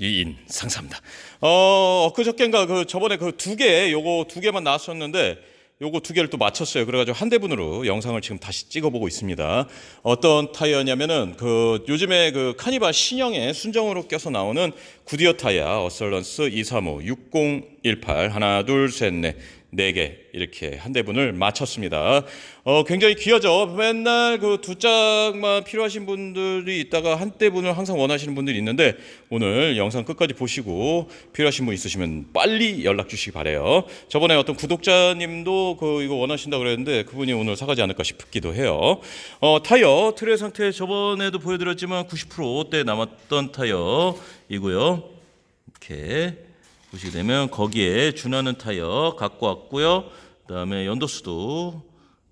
이인 상사입니다. 어, 그저께인가 그 저번에 그 두 개, 요거 두 개만 나왔었는데 요거 두 개를 또 맞췄어요. 그래가지고 한 대분으로 영상을 지금 다시 찍어보고 있습니다. 어떤 타이어냐면은 그 요즘에 그 카니발 신형에 순정으로 껴서 나오는 구디어 타이어 어설런스 235 6018 하나 둘 셋 넷 네 개 이렇게 한 대분을 맞췄습니다. 어 굉장히 귀하죠. 맨날 그 두 짝만 필요하신 분들이 있다가 한 대분을 항상 원하시는 분들이 있는데 오늘 영상 끝까지 보시고 필요하신 분 있으시면 빨리 연락 주시기 바래요. 저번에 어떤 구독자님도 그 이거 원하신다 그랬는데 그분이 오늘 사가지 않을까 싶기도 해요. 어 타이어 트레 상태 저번에도 보여드렸지만 90%대 남았던 타이어이고요. 이렇게 보시게 되면 거기에 준하는 타이어 갖고 왔고요. 그다음에 연도수도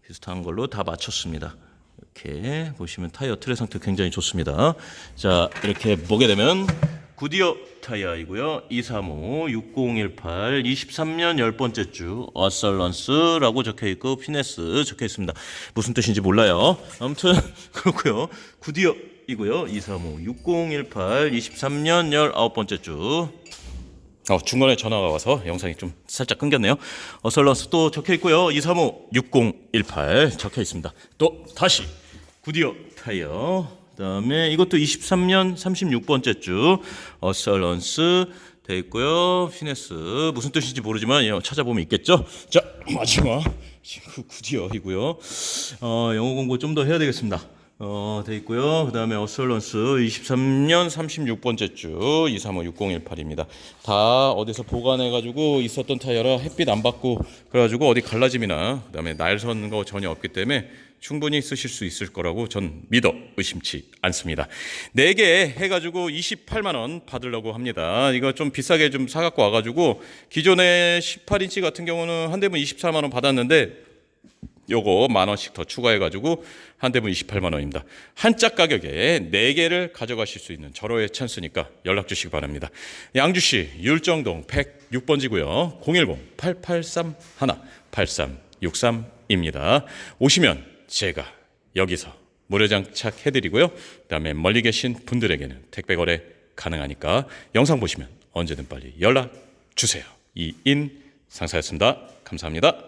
비슷한 걸로 다 맞췄습니다. 이렇게 보시면 타이어 트레 상태 굉장히 좋습니다. 자 이렇게 보게 되면 구디어 타이어이고요. 235 6018 23년 열 번째 주 어설런스라고 적혀 있고 피네스 적혀 있습니다. 무슨 뜻인지 몰라요. 아무튼 그렇고요. 구디어이고요. 235 6018 23년 열 아홉 번째 주 어, 중간에 전화가 와서 영상이 좀 살짝 끊겼네요. 어설런스 또 적혀 있고요. 235 6018 적혀 있습니다. 또 다시 구디어 타이어. 그다음에 이것도 23년 36번째 주 어설런스 돼 있고요. 피네스 무슨 뜻인지 모르지만 예, 찾아보면 있겠죠. 자 마지막 그 구디어이고요. 어, 영어 공부 좀 더 해야 되겠습니다. 어, 돼 있고요. 그 다음에 어설런스 23년 36번째 주 235 6018입니다. 다 어디서 보관해가지고 있었던 타이어라 햇빛 안 받고 그래가지고 어디 갈라짐이나 그 다음에 날선 거 전혀 없기 때문에 충분히 쓰실 수 있을 거라고 전 믿어 의심치 않습니다. 네개 해가지고 28만 원 받으려고 합니다. 이거 좀 비싸게 좀 사갖고 와가지고 기존에 18인치 같은 경우는 한 대분 24만 원 받았는데 요거 만 원씩 더 추가해 가지고 한 대분 28만 원입니다. 한짝 가격에 네 개를 가져가실 수 있는 절호의 찬스니까 연락 주시기 바랍니다. 양주시 율정동 106번지고요. 010-883-8363입니다. 오시면 제가 여기서 무료 장착 해드리고요. 그다음에 멀리 계신 분들에게는 택배 거래 가능하니까 영상 보시면 언제든 빨리 연락 주세요. 이인 상사였습니다. 감사합니다.